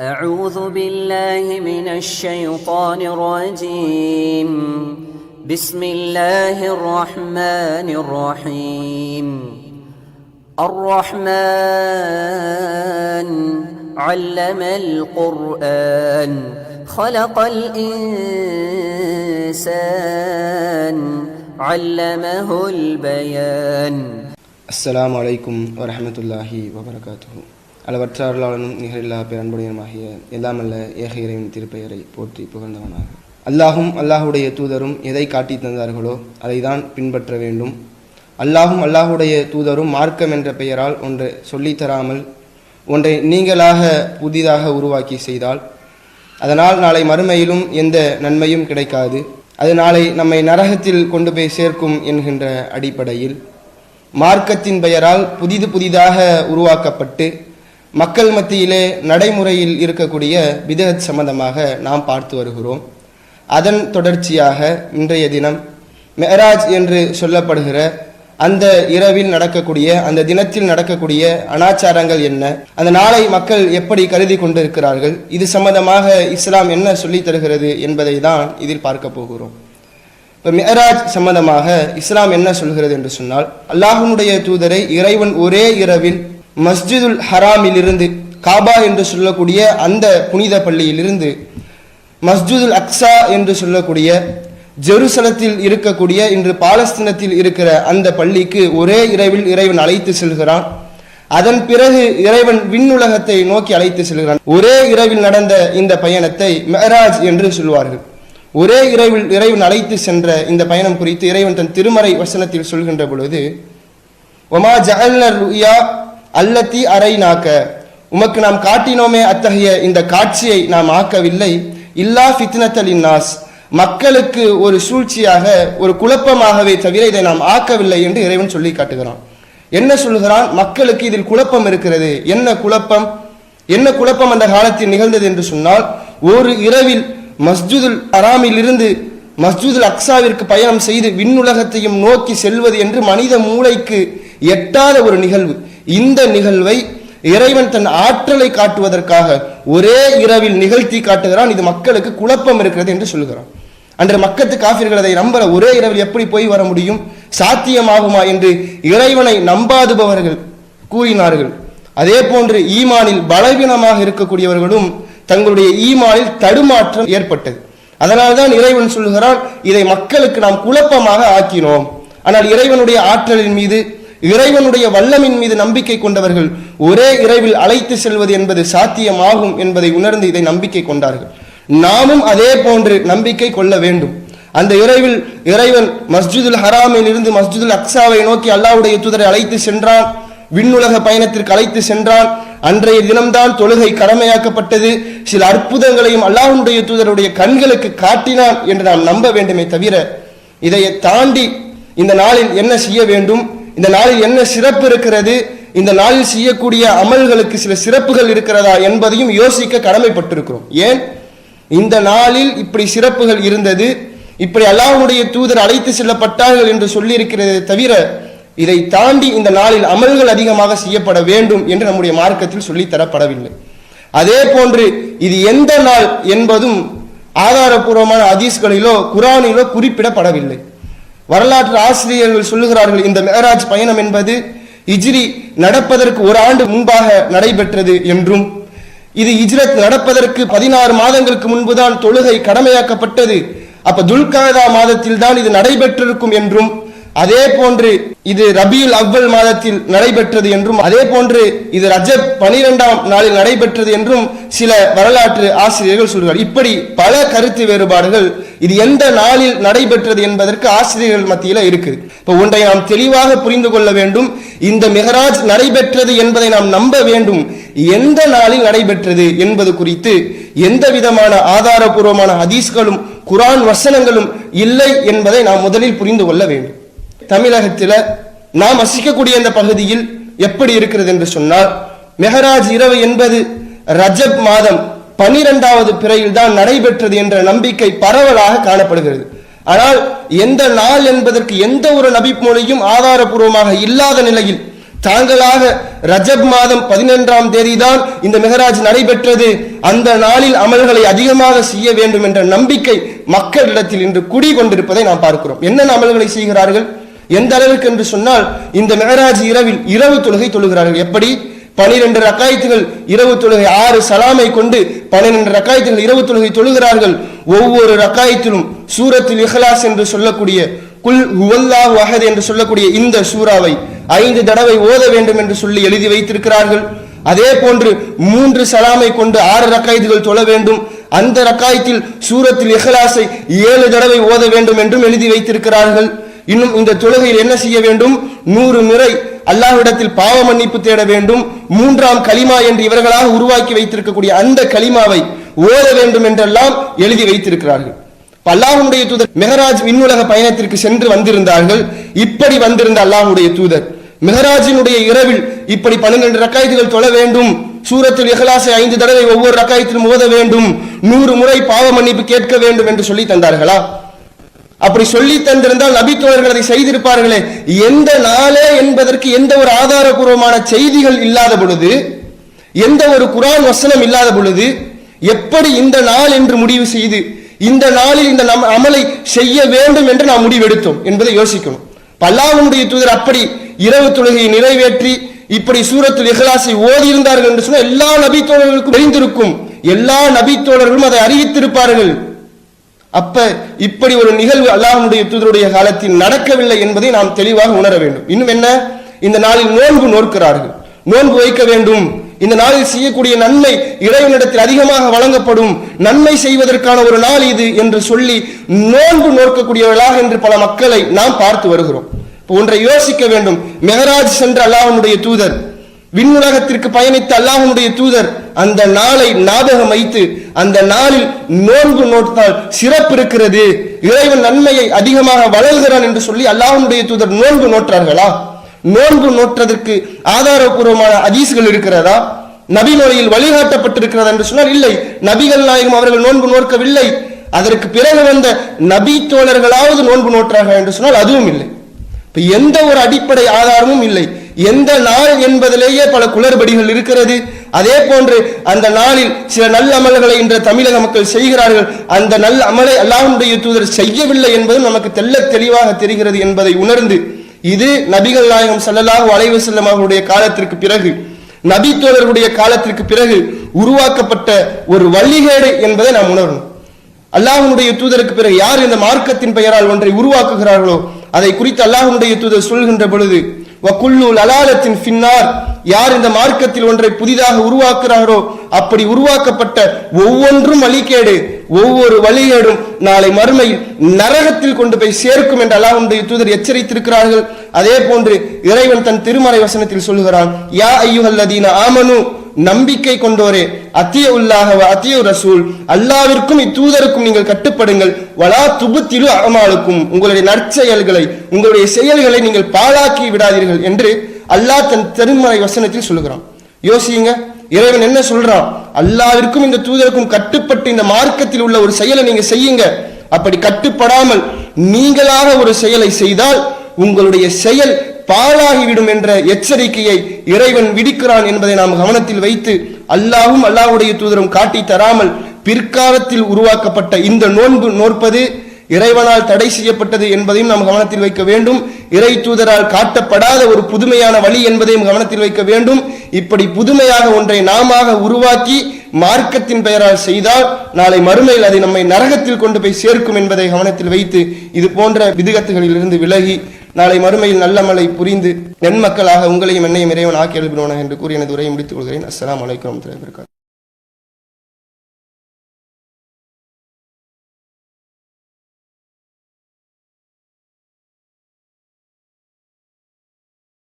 أعوذ بالله من الشيطان الرجيم. بسم الله الرحمن الرحيم. الرحمن علم القرآن خلق الإنسان علمه البيان. السلام عليكم ورحمة الله وبركاته. அளவற்ற அருளாளனும் நிகரில்லா பேரன்புடையமாகிய எல்லாமல்ல ஏக இறைவன் திருப்பெயரை போற்றி புகழ்ந்தவனாக. அல்லாஹும் அல்லாஹுடைய தூதரும் எதை காட்டி தந்தார்களோ அதை தான் பின்பற்ற வேண்டும். அல்லாஹும் அல்லாஹுடைய தூதரும் மார்க்கம் என்ற பெயரால் ஒன்றை சொல்லித்தராமல் ஒன்றை நீங்களாக புதிதாக உருவாக்கி செய்தால் அதனால் நாளை மறுமையிலும் எந்த நன்மையும் கிடைக்காது. அது நாளை நம்மை நரகத்தில் கொண்டு போய் சேர்க்கும் என்கின்ற அடிப்படையில் மார்க்கத்தின் பெயரால் புதிது புதிதாக உருவாக்கப்பட்டு மக்கள் மத்தியிலே நடைமுறையில் இருக்கக்கூடிய பிதகத் சம்பந்தமாக நாம் பார்த்து வருகிறோம். அதன் தொடர்ச்சியாக இன்றைய தினம் மெஹராஜ் என்று சொல்லப்படுகிற அந்த இரவில் நடக்கக்கூடிய அந்த தினத்தில் நடக்கக்கூடிய அனாச்சாரங்கள் என்ன? அந்த நாளை மக்கள் எப்படி கருதி கொண்டிருக்கிறார்கள்? இது சம்பந்தமாக இஸ்லாம் என்ன சொல்லித் தருகிறது என்பதை தான் இதில் பார்க்க போகிறோம். இப்போ மெஹராஜ் சம்பந்தமாக இஸ்லாம் என்ன சொல்கிறது என்று சொன்னால் அல்லாஹனுடைய தூதரை இறைவன் ஒரே இரவில் மஸ்ஜிதுல் ஹராமிலிருந்து காபா என்று சொல்லக்கூடிய அந்த புனித பள்ளியிலிருந்து மஸ்ஜிதுல் அக்ஸா என்று சொல்லக்கூடிய ஜெருசலத்தில் இருக்கக்கூடிய இன்று பாலஸ்தீனத்தில் இருக்கிற அந்த பள்ளிக்கு ஒரே இரவில் இறைவன் அழைத்து செல்கிறான். அதன் பிறகு இறைவன் விண்ணுலகத்தை நோக்கி அழைத்து செல்கிறான். ஒரே இரவில் நடந்த இந்த பயணத்தை மெஹராஜ் என்று சொல்வார்கள். ஒரே இரவில் இறைவன் அழைத்து சென்ற இந்த பயணம் குறித்து இறைவன் தன் திருமறை வசனத்தில் சொல்கின்ற பொழுது ஒமா ஜஹல்னர் ருயா அல்லத்தி அறை நாக்க உமக்கு நாம் காட்டினோமே அத்தகைய இந்த காட்சியை நாம் ஆக்கவில்லை. இல்லா ஃபித்னத்தலின் நாஸ் மக்களுக்கு ஒரு சூழ்ச்சியாக ஒரு குழப்பமாகவே தவிர இதை நாம் ஆக்கவில்லை என்று இறைவன் சொல்லி காட்டுகிறான். என்ன சொல்கிறான் மக்களுக்கு இதில் குழப்பம் இருக்கிறது. என்ன குழப்பம்? என்ன குழப்பம் அந்த காலத்தில் நிகழ்ந்தது என்று சொன்னால் ஒரு இரவில் மஸ்ஜிதுல் அராமில் இருந்து மஸ்ஜிதுல் அக்ஸாவிற்கு பயணம் செய்து விண்ணுலகத்தையும் நோக்கி செல்வது என்று மனித மூளைக்கு எட்டாத ஒரு நிகழ்வு. இந்த நிகழ்வை இறைவன் தன் ஆற்றலை காட்டுவதற்காக ஒரே இரவில் நிகழ்த்தி காட்டுகிறான். இது மக்களுக்கு குழப்பம் இருக்கிறது என்று சொல்கிறான். அன்று மக்கத்து காஃபிர்கள் அதை நம்பல ஒரே இரவில் எப்படி போய் வர முடியும்? சாத்தியமாகுமா என்று இறைவனை நம்பாதுபவர்கள் கூறினார்கள். அதே போன்று ஈமானில் பலவீனமாக இருக்கக்கூடியவர்களும் தங்களுடைய ஈமானில் தடுமாற்றம் ஏற்பட்டது. அதனால்தான் இறைவன் சொல்லுகிறான் இதை மக்களுக்கு நாம் குழப்பமாக ஆக்கினோம். ஆனால் இறைவனுடைய ஆற்றலின் மீது இறைவனுடைய வல்லமின் மீது நம்பிக்கை கொண்டவர்கள் ஒரே இறைவில் அழைத்து செல்வது என்பது சாத்தியமாகும் என்பதை உணர்ந்து இதை நம்பிக்கை கொண்டார்கள். நாமும் அதே போன்று நம்பிக்கை கொள்ள வேண்டும். அந்த இறைவில் இறைவன் மஸ்ஜிதுல் ஹராமில் இருந்து மஸ்ஜிதுல் அக்ஸாவை நோக்கி அல்லாவுடைய தூதரை அழைத்து சென்றான். விண்ணுலக பயணத்திற்கு அழைத்து சென்றான். அன்றைய தினம்தான் தொழுகை கடமையாக்கப்பட்டது. சில அற்புதங்களையும் அல்லாஹுடைய தூதருடைய கண்களுக்கு காட்டினான் என்று நாம் நம்ப வேண்டுமே தவிர இதை தாண்டி இந்த நாளில் என்ன செய்ய வேண்டும்? இந்த நாளில் என்ன சிறப்பு இருக்கிறது? இந்த நாளில் செய்யக்கூடிய அமல்களுக்கு சில சிறப்புகள் இருக்கிறதா என்பதையும் யோசிக்க கடமைப்பட்டிருக்கிறோம். ஏன்? இந்த நாளில் இப்படி சிறப்புகள் இருந்தது. இப்படி அல்லாஹுடைய தூதர் அழைத்து செல்லப்பட்டார்கள் என்று சொல்லியிருக்கிறதே தவிர இதை தாண்டி இந்த நாளில் அமல்கள் அதிகமாக செய்யப்பட வேண்டும் என்று நம்முடைய மார்க்கத்தில் சொல்லித்தரப்படவில்லை. அதே போன்று இது எந்த நாள் என்பதும் ஆதாரபூர்வமான அதீஸ்களிலோ குரானிலோ குறிப்பிடப்படவில்லை. வரலாற்று ஆசிரியர்கள் சொல்லுகிறார்கள் இந்த மேராஜ் பயணம் என்பது இஜ்ரி நடப்பதற்கு ஒரு ஆண்டு முன்பாக நடைபெற்றது என்றும் இது இஜ்ரத் நடப்பதற்கு பதினாறு மாதங்களுக்கு முன்புதான் தொழுகை கடமையாக்கப்பட்டது. அப்ப துல்காதா மாதத்தில் தான் இது நடைபெற்றிருக்கும் என்றும் அதே போன்று இது ரபியுல் அவ்வல் மாதத்தில் நடைபெற்றது என்றும் அதே போன்று இது ரஜப் பனிரெண்டாம் நாளில் நடைபெற்றது என்றும் சில வரலாற்று ஆசிரியர்கள் சொல்கிறார் இப்படி பல கருத்து வேறுபாடுகள் இது எந்த நாளில் நடைபெற்றது என்பதற்கு ஆசிரியர்கள் மத்தியில் இருக்குது இப்போ ஒன்றை நாம் தெளிவாக புரிந்து கொள்ள வேண்டும். இந்த மெஹராஜ் நடைபெற்றது என்பதை நாம் நம்ப வேண்டும். எந்த நாளில் நடைபெற்றது என்பது குறித்து எந்த விதமான ஆதாரபூர்வமான ஹதீஸ்களும் குரான் வசனங்களும் இல்லை என்பதை நாம் முதலில் புரிந்து கொள்ள வேண்டும். தமிழகத்தில் நாம் வசிக்கக்கூடிய இந்த பகுதியில் எப்படி இருக்கிறது என்று சொன்னால் மெஹராஜ் இரவு என்பது ரஜப் மாதம் பனிரெண்டாவது பிறையில் தான் நடைபெற்றது என்ற நம்பிக்கை பரவலாக காணப்படுகிறது. ஆனால் எந்த நாள் என்பதற்கு எந்த ஒரு நபி மொழியும் ஆதாரபூர்வமாக இல்லாத நிலையில் தாங்களாக ரஜப் மாதம் பதினொன்றாம் தேதி தான் இந்த மெஹராஜ் நடைபெற்றது. அந்த நாளில் அமல்களை அதிகமாக செய்ய வேண்டும் என்ற நம்பிக்கை மக்களிடத்தில் இன்று குடிகொண்டிருப்பதை நாம் பார்க்கிறோம். என்னென்ன அமல்களை செய்கிறார்கள்? எந்த அளவுக்கு என்று சொன்னால் இந்த மெகராஜ் இரவில் இரவு தொழுகை தொழுகிறார்கள். எப்படி? பனிரெண்டு ரக்காயத்துகள் இரவு தொழுகை ஆறு சலாமை கொண்டு பனிரெண்டு ரக்காயத்துகள் இரவு தொழுகை தொழுகிறார்கள். ஒவ்வொரு ரக்காயத்திலும் சூரத்தில் இஹ்லாஸ் என்று சொல்லக்கூடிய குல் ஹுவல்லாஹு அஹத் என்று சொல்லக்கூடிய இந்த சூறாவை ஐந்து தடவை ஓத வேண்டும் என்று சொல்லி எழுதி வைத்திருக்கிறார்கள். அதே போன்று மூன்று சலாமை கொண்டு ஆறு ரக்காயத்துகள் தொழ வேண்டும். அந்த ரக்காயத்தில் சூரத்தில் இஹ்லாஸை ஏழு தடவை ஓத வேண்டும் என்றும் எழுதி வைத்திருக்கிறார்கள். இன்னும் இந்த தொழுகையில் என்ன செய்ய வேண்டும்? நூறு முறை அல்லாஹ்விடத்தில் பாவ மன்னிப்பு தேட வேண்டும். மூன்றாம் கலிமா என்று இவர்களாக உருவாக்கி வைத்திருக்கக்கூடிய அந்த கலிமாவை ஓத வேண்டும் என்றெல்லாம் எழுதி வைத்திருக்கிறார்கள். அல்லாஹுடைய அல்லாஹ்வுடைய தூதர் மெஹராஜ் விண்ணுலக பயணத்திற்கு சென்று வந்திருந்தார்கள். இப்படி வந்திருந்த அல்லாஹுடைய தூதர். மெஹராஜினுடைய இரவில் இப்படி பன்னிரண்டு ரக்காயத்துகள் தொழ வேண்டும். சூரத்தில் இஹ்லாஸை ஐந்து தடவை ஒவ்வொரு ரக்காயத்திலும் ஓத வேண்டும். நூறு முறை பாவ மன்னிப்பு கேட்க வேண்டும் என்று சொல்லி தந்தார்களா? அப்படி சொல்லி தந்திருந்தால் நபித்தோழர்கள் அதை செய்திருப்பார்களே. எந்த நாளே என்பதற்கு எந்த ஒரு ஆதாரபூர்வமான செய்திகள் இல்லாத பொழுது எந்த ஒரு குரான் வசனம் இல்லாத பொழுது எப்படி இந்த நாள் என்று முடிவு செய்து இந்த நாளில் இந்த நம் அமலை செய்ய வேண்டும் என்று நாம் முடிவெடுத்தோம் என்பதை யோசிக்கணும். பல்லாவுடைய தூதர் அப்படி இரவு தொழுகையை நிறைவேற்றி இப்படி சூரத்தில் இஹலாசை ஓதி இருந்தார்கள் என்று சொன்னால் எல்லா நபித்தோழர்களுக்கும் தெரிந்திருக்கும். எல்லா நபித்தோழர்களும் அதை அறிவித்திருப்பார்கள். அப்ப இப்படி ஒரு நிகழ்வு அல்லாஹனுடைய தூதருடைய காலத்தில் நடக்கவில்லை என்பதை நாம் தெளிவாக உணர வேண்டும். இன்னும் என்ன? இந்த நாளில் நோன்பு நோக்கிறார்கள் நோன்பு வைக்க வேண்டும். இந்த நாளில் செய்யக்கூடிய நன்மை இறைவனிடத்தில் அதிகமாக வழங்கப்படும். நன்மை செய்வதற்கான ஒரு நாள் இது என்று சொல்லி நோன்பு நோக்கக்கூடியவர்களாக என்று பல மக்களை நாம் பார்த்து வருகிறோம். ஒன்றை யோசிக்க வேண்டும். மெஹராஜ் சென்ற அல்லாஹனுடைய தூதர் விண்ணுலகத்திற்கு பயணித்த அல்லாஹனுடைய தூதர் அந்த நாளை ஞாபகம் வைத்து அந்த நாளில் நோன்பு நோட்டால் சிறப்பு இருக்கிறது. இறைவன் நன்மையை அதிகமாக வளர்கிறான் என்று சொல்லி அல்லாஹனுடைய தூதர் நோன்பு நோற்றார்களா? நோன்பு நோற்றதற்கு ஆதாரபூர்வமான அதிசுகள் இருக்கிறதா? நபி மொழியில் வழிகாட்டப்பட்டிருக்கிறதா என்று சொன்னால் இல்லை. நபிகள் நாயகம் அவர்கள் நோன்பு நோக்கவில்லை அதற்கு பிறகு வந்த நபி தோழர்களாவது நோன்பு நோற்றார்கள் என்று சொன்னால் அதுவும் இல்லை. இப்போ எந்த ஒரு அடிப்படை ஆதாரமும் இல்லை. எந்த நாள் என்பதிலேயே பல குளறுபடிகள் இருக்கிறது. அதே போன்று அந்த நாளில் சில நல்ல அமல்களை இன்று தமிழக மக்கள் செய்கிறார்கள். அந்த நல்ல அமலை அல்லாஹ்வுடைய தூதர் செய்யவில்லை என்பதும் நமக்கு தெல்ல தெளிவாக தெரிகிறது என்பதை உணர்ந்து இது நபிகள் நாயகம் செல்லலாக அலைஹி வஸல்லம் அவர்களுடைய காலத்திற்கு பிறகு நபி தோழர்களுடைய காலத்திற்கு பிறகு உருவாக்கப்பட்ட ஒரு வழிகேடு என்பதை நாம் உணரணும். அல்லாஹனுடைய தூதருக்கு பிறகு யார் இந்த மார்க்கத்தின் பெயரால் ஒன்றை உருவாக்குகிறார்களோ அதை குறித்து அல்லாஹனுடைய தூதர் சொல்கின்ற பொழுது வக்குல்லு அலாலத்தின் பின்னார் யார் இந்த மார்க்கத்தில் ஒன்றை புதிதாக உருவாக்குறாரோ அப்படி உருவாக்கப்பட்ட ஒவ்வொன்றும் வழிகேடு ஒவ்வொரு வழிகேடும் நாளை மறுமையில் நரகத்தில் கொண்டு போய் சேர்க்கும் என்று அல்லாஹ்வுடைய தூதர் எச்சரித்திருக்கிறார்கள். அதே போன்று இறைவன் தன் திருமறை வசனத்தில் சொல்கிறான் யா ஐயுஹல்லதீன ஆமனு நம்பிக்கை கொண்டோரே. அத்திய உள்ளாக அத்திய ரசூல். அல்லாவிற்கும் இத்தூதருக்கும் நீங்கள் கட்டுப்படுங்கள். வலா துபுத்திலு அமாலுக்கும். உங்களுடைய நற்செயல்களை உங்களுடைய செயல்களை நீங்கள் பாழாக்கி விடாதீர்கள் என்று அல்லாஹ் தன் திருமறை வசனத்தில் சொல்லுகிறான். யோசியுங்க. இறைவன் என்ன சொல்றான்? அல்லாவிற்கும் இந்த தூதருக்கும் கட்டுப்பட்டு இந்த மார்க்கத்தில் உள்ள ஒரு செயலை நீங்க செய்யுங்க. அப்படி கட்டுப்படாமல் நீங்களாக ஒரு செயலை செய்தால் உங்களுடைய செயல் பாழாகிவிடும் என்ற எச்சரிக்கையை இறைவன் விடுக்கிறான் என்பதை நாம் கவனத்தில் வைத்து அல்லாவும் அல்லாஹ்வுடைய தூதரும் காட்டி தராமல் பிற்காலத்தில் உருவாக்கப்பட்ட இந்த நோன்பு நோற்பது இறைவனால் தடை செய்யப்பட்டது என்பதையும் நாம் கவனத்தில் வைக்க வேண்டும். இறை தூதரால் காட்டப்படாத ஒரு புதுமையான வழி என்பதையும் கவனத்தில் வைக்க வேண்டும். இப்படி புதுமையாக ஒன்றை நாம உருவாக்கி மார்க்கத்தின் பெயரால் செய்தால் நாளை மறுமையில் அதை நம்மை நரகத்தில் கொண்டு போய் சேர்க்கும் என்பதை கவனத்தில் வைத்து இது போன்ற விதுகத்துகளிலிருந்து விலகி நாளை மறுமையில் நல்ல மழை புரிந்து நன்மக்களாக உங்களையும் என்னையும் இறைவன் ஆக்கி எழுப்பினோன என்று கூறி எனது உரையை முடித்துக் கொள்கிறேன். அஸ்லாம் வலைக்கம் தலைவருக்கார்